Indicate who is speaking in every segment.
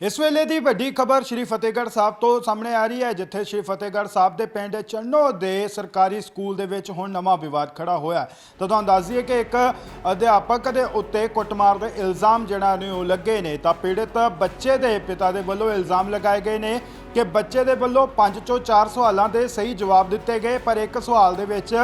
Speaker 1: ਇਸ ਵੇਲੇ ਦੀ ਵੱਡੀ ਖਬਰ ਸ਼੍ਰੀ ਫਤਿਹਗੜ੍ਹ ਸਾਹਿਬ ਤੋਂ ਸਾਹਮਣੇ ਆ ਰਹੀ ਹੈ, ਜਿੱਥੇ ਸ਼੍ਰੀ ਫਤਿਹਗੜ੍ਹ ਸਾਹਿਬ ਦੇ ਪਿੰਡ ਚੰਨੋ ਦੇ ਸਰਕਾਰੀ ਸਕੂਲ ਦੇ ਵਿੱਚ ਹੁਣ ਨਵਾਂ ਵਿਵਾਦ ਖੜਾ ਹੋਇਆ ਤਾਂ ਤੁਹਾਨੂੰ ਦੱਸ ਦਈਏ ਕਿ ਇੱਕ ਅਧਿਆਪਕ ਦੇ ਉੱਤੇ ਕੁੱਟਮਾਰ ਦੇ ਇਲਜ਼ਾਮ ਜਿਹੜਾ ਨੇ ਉਹ ਲੱਗੇ ਨੇ। ਤਾਂ ਪੀੜਤ ਬੱਚੇ ਦੇ ਪਿਤਾ ਦੇ ਵੱਲੋਂ ਇਲਜ਼ਾਮ ਲਗਾਏ ਗਏ ਨੇ ਕਿ ਬੱਚੇ ਦੇ ਵੱਲੋਂ 5 ਚੋਂ 4 ਸਵਾਲਾਂ ਦੇ ਸਹੀ ਜਵਾਬ ਦਿੱਤੇ ਗਏ, ਪਰ ਇੱਕ ਸਵਾਲ ਦੇ ਵਿੱਚ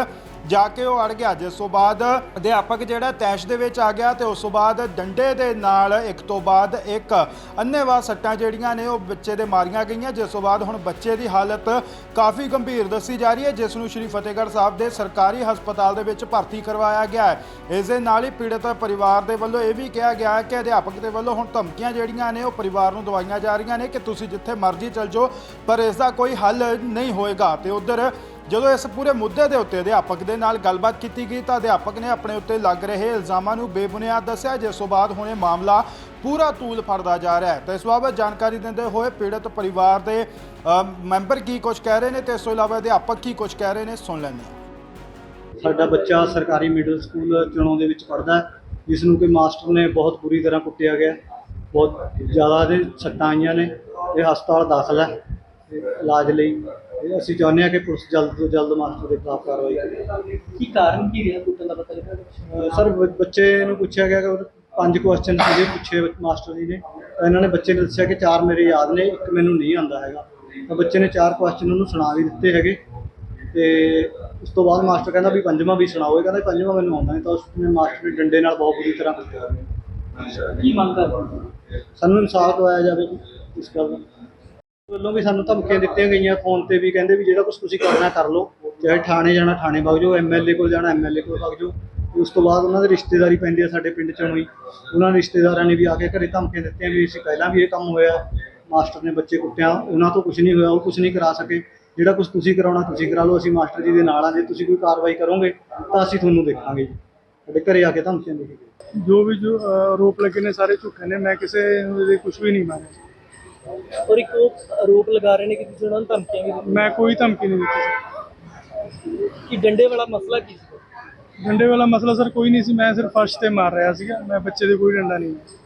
Speaker 1: ਜਾ ਕੇ ਉਹ ਅੜ ਗਿਆ। ਜਿਸ ਤੋਂ ਬਾਅਦ ਅਧਿਆਪਕ ਜਿਹੜਾ ਤੈਸ਼ ਦੇ ਵਿੱਚ ਆ ਗਿਆ ਤੇ ਉਸ ਤੋਂ ਬਾਅਦ ਡੰਡੇ ਦੇ ਨਾਲ ਇੱਕ ਤੋਂ ਬਾਅਦ ਇੱਕ ਅੰਨੇਵਾਹ ਸੱਟਾਂ ਜਿਹੜੀਆਂ ਨੇ ਉਹ ਬੱਚੇ ਦੇ ਮਾਰੀਆਂ ਗਈਆਂ। ਜਿਸ ਤੋਂ ਬਾਅਦ ਹੁਣ ਬੱਚੇ ਦੀ ਹਾਲਤ ਕਾਫੀ ਗੰਭੀਰ ਦੱਸੀ ਜਾ ਰਹੀ ਹੈ, ਜਿਸ ਨੂੰ ਸ਼੍ਰੀ ਫਤਿਹਗੜ੍ਹ ਸਾਹਿਬ ਦੇ ਸਰਕਾਰੀ ਹਸਪਤਾਲ ਦੇ ਵਿੱਚ ਭਰਤੀ ਕਰਵਾਇਆ ਗਿਆ ਹੈ। ਇਸ ਦੇ ਨਾਲ ਹੀ ਪੀੜਤ ਪਰਿਵਾਰ ਦੇ ਵੱਲੋਂ ਇਹ ਵੀ ਕਿਹਾ ਗਿਆ ਹੈ ਕਿ ਅਧਿਆਪਕ ਦੇ ਵੱਲੋਂ ਹੁਣ ਧਮਕੀਆਂ ਜਿਹੜੀਆਂ ਨੇ ਉਹ ਪਰਿਵਾਰ ਨੂੰ ਦਵਾਈਆਂ ਜਾ ਰਹੀਆਂ ਨੇ ਕਿ ਤੁਸੀਂ ਜਿੱਥੇ ਮਰਜ਼ੀ ਚਲ ਜਾਓ, ਪਰ ਇਸ ਦਾ ਕੋਈ ਹੱਲ ਨਹੀਂ ਹੋਏਗਾ। ਤੇ ਉਧਰ ਜਦੋਂ ਇਸ ਪੂਰੇ ਮੁੱਦੇ ਦੇ ਉੱਤੇ ਅਧਿਆਪਕ ਦੇ ਨਾਲ ਗੱਲਬਾਤ ਕੀਤੀ ਗਈ ਤਾਂ ਅਧਿਆਪਕ ਨੇ ਆਪਣੇ ਉੱਤੇ ਲੱਗ ਰਹੇ ਇਲਜ਼ਾਮਾਂ ਨੂੰ ਬੇਬੁਨਿਆਦ ਦੱਸਿਆ, ਜਿਸ ਤੋਂ ਬਾਅਦ ਹੁਣ ਇਹ ਮਾਮਲਾ ਪੂਰਾ ਤੂਲ ਫੜਦਾ ਜਾ ਰਿਹਾ ਹੈ। ਤਾਂ ਇਸ ਬਾਬਤ ਜਾਣਕਾਰੀ ਦਿੰਦੇ ਹੋਏ ਪੀੜਤ ਪਰਿਵਾਰ ਦੇ ਮੈਂਬਰ ਕੀ ਕੁਝ ਕਹਿ ਰਹੇ ਨੇ ਤੇ ਇਸ ਤੋਂ ਇਲਾਵਾ ਅਧਿਆਪਕ ਕੀ ਕੁਝ ਕਹਿ ਰਹੇ ਨੇ, ਸੁਣ ਲੈਂਦੇ ਹਾਂ।
Speaker 2: ਸਾਡਾ ਬੱਚਾ ਸਰਕਾਰੀ ਮਿਡਲ ਸਕੂਲ ਚੁਣੋ ਦੇ ਵਿੱਚ ਪੜ੍ਹਦਾ ਹੈ, ਜਿਸ ਨੂੰ ਕਿ ਮਾਸਟਰ ਨੇ ਬਹੁਤ ਬੁਰੀ ਤਰ੍ਹਾਂ ਕੁੱਟਿਆ ਗਿਆ ਬਹੁਤ ਜ਼ਿਆਦਾ ਦੇ ਸੱਟਾਂ ਆਈਆਂ ਨੇ, ਇਹ ਹਸਪਤਾਲ ਦਾਖਲ ਹੈ, ਇਲਾਜ ਲਈ। ਅਸੀਂ ਚਾਹੁੰਦੇ ਹਾਂ ਕਿ ਪੁਲਿਸ ਜਲਦ ਤੋਂ ਜਲਦ ਮਾਸਟਰ ਦੇ ਖਿਲਾਫ ਕਾਰਵਾਈ ਕਰੇ।
Speaker 3: ਕੀ ਕਾਰਨ ਕੀ ਰਿਹਾ ਕੁੱਟਣ ਦਾ ਪਤਾ ਲੱਗਾ?
Speaker 2: ਸਰ ਬੱਚੇ ਨੂੰ ਪੁੱਛਿਆ ਗਿਆ ਕਿ ਪੰਜ ਕੁਐਸਚਨ ਸੀਗੇ ਪੁੱਛੇ ਮਾਸਟਰ ਜੀ ਨੇ। ਇਹਨਾਂ ਨੇ ਬੱਚੇ ਨੇ ਦੱਸਿਆ ਕਿ ਚਾਰ ਮੇਰੇ ਯਾਦ ਨੇ ਇੱਕ ਮੈਨੂੰ ਨਹੀਂ ਆਉਂਦਾ ਹੈਗਾ। ਤਾਂ ਬੱਚੇ ਨੇ ਚਾਰ ਕੁਐਸਚਨ ਉਹਨੂੰ ਸੁਣਾ ਵੀ ਦਿੱਤੇ ਹੈਗੇ। ਤੇ ਉਸ ਤੋਂ ਬਾਅਦ ਮਾਸਟਰ ਕਹਿੰਦਾ ਵੀ ਪੰਜਵਾਂ ਵੀ ਸੁਣਾਓ। ਇਹ ਕਹਿੰਦਾ ਪੰਜਵਾਂ ਮੈਨੂੰ ਆਉਂਦਾ ਨਹੀਂ ਤਾਂ ਉਸ ਨੇ ਮਾਸਟਰ ਨੇ ਡੰਡੇ ਨਾਲ ਬਹੁਤ ਬੁਰੀ ਤਰ੍ਹਾਂ ਕੁੱਟਿਆ।
Speaker 3: ਕੀ ਮੰਗ ਕਰਦੇ
Speaker 2: ਸਾਨੂੰ ਇਨਸਾਫ ਦਵਾਇਆ ਜਾਵੇ ਇਸ ਗੱਲ ਦਾ। ਵੱਲੋਂ ਵੀ ਸਾਨੂੰ ਧਮਕੀਆਂ ਦਿੱਤੀਆਂ ਗਈਆਂ ਫੋਨ ਤੇ ਵੀ, ਕਹਿੰਦੇ ਵੀ ਜਿਹੜਾ ਕੁਝ ਤੁਸੀਂ ਕਰਨਾ ਕਰ ਲਓ, ਚਾਹੇ ਥਾਣੇ ਜਾਣਾ, ਥਾਣੇ ਵਗ ਜਾਓ ਐਮਐਲਏ ਕੋਲ ਜਾਣਾ ਐਮਐਲਏ ਕੋਲ ਵਗ ਜਾਓ ਤੇ ਉਸ ਤੋਂ ਬਾਅਦ ਉਹਨਾਂ ਦੇ ਰਿਸ਼ਤੇਦਾਰੀ ਪੈਂਦੀ ਆ ਸਾਡੇ ਪਿੰਡ ਚੋਂ ਹੀ ਉਹਨਾਂ ਰਿਸ਼ਤੇਦਾਰਾਂ ਨੇ ਵੀ ਆ ਕੇ ਘਰੇ ਧਮਕੀਆਂ ਦਿੱਤੀਆਂ ਵੀ ਅਸੀਂ ਪਹਿਲਾਂ ਵੀ ਇਹ ਕੰਮ ਹੋਇਆ, ਮਾਸਟਰ ਨੇ ਬੱਚੇ ਕੁੱਟਿਆ, ਉਹਨਾਂ ਤੋਂ ਕੁਝ ਨਹੀਂ ਹੋਇਆ, ਉਹ ਕੁਝ ਨਹੀਂ ਕਰਾ ਸਕੇ। ਜਿਹੜਾ ਕੁਝ ਤੁਸੀਂ ਕਰਾਉਣਾ, ਤੁਸੀਂ ਕਰਾ ਲਓ, ਅਸੀਂ ਮਾਸਟਰ ਜੀ ਦੇ ਨਾਲ ਆ, ਜੇ ਤੁਸੀਂ ਕੋਈ ਕਾਰਵਾਈ ਕਰੋਗੇ, ਤਾਂ ਅਸੀਂ ਤੁਹਾਨੂੰ ਦੇਖਾਂਗੇ ਜੀ। ਸਾਡੇ ਘਰੇ ਆ ਕੇ ਧਮਕੀਆਂ ਦੇ ਗਏ।
Speaker 4: ਜੋ ਵੀ ਜੋ ਆਰੋਪ ਲੱਗੇ ਨੇ, ਸਾਰੇ ਝੂਠੇ ਨੇ, ਮੈਂ ਕਿਸੇ ਦੇ ਕੁਝ ਵੀ ਨਹੀਂ ਮਾਰਿਆ
Speaker 3: ਔਰ ਇੱਕ ਉਹ ਆਰੋਪ ਲਗਾ ਰਹੇ ਨੇ ਕਿ ਤੁਸੀਂ ਉਹਨਾਂ ਨੂੰ ਧਮਕੀਆਂ ਵੀ ਦਿੱਤੀਆਂ
Speaker 4: ਮੈਂ ਕੋਈ ਧਮਕੀ ਨਹੀਂ ਦਿੱਤੀ
Speaker 3: ਕਿ ਡੰਡੇ ਵਾਲਾ ਮਸਲਾ ਕੀ ਸੀ?
Speaker 4: ਡੰਡੇ ਵਾਲਾ ਮਸਲਾ ਸਰ ਕੋਈ ਨਹੀਂ ਸੀ ਮੈਂ ਸਿਰਫ ਫਰਸ਼ ਤੇ ਮਾਰ ਰਿਹਾ ਸੀਗਾ ਮੈਂ ਬੱਚੇ ਦੇ ਕੋਈ ਡੰਡਾ ਨਹੀਂ।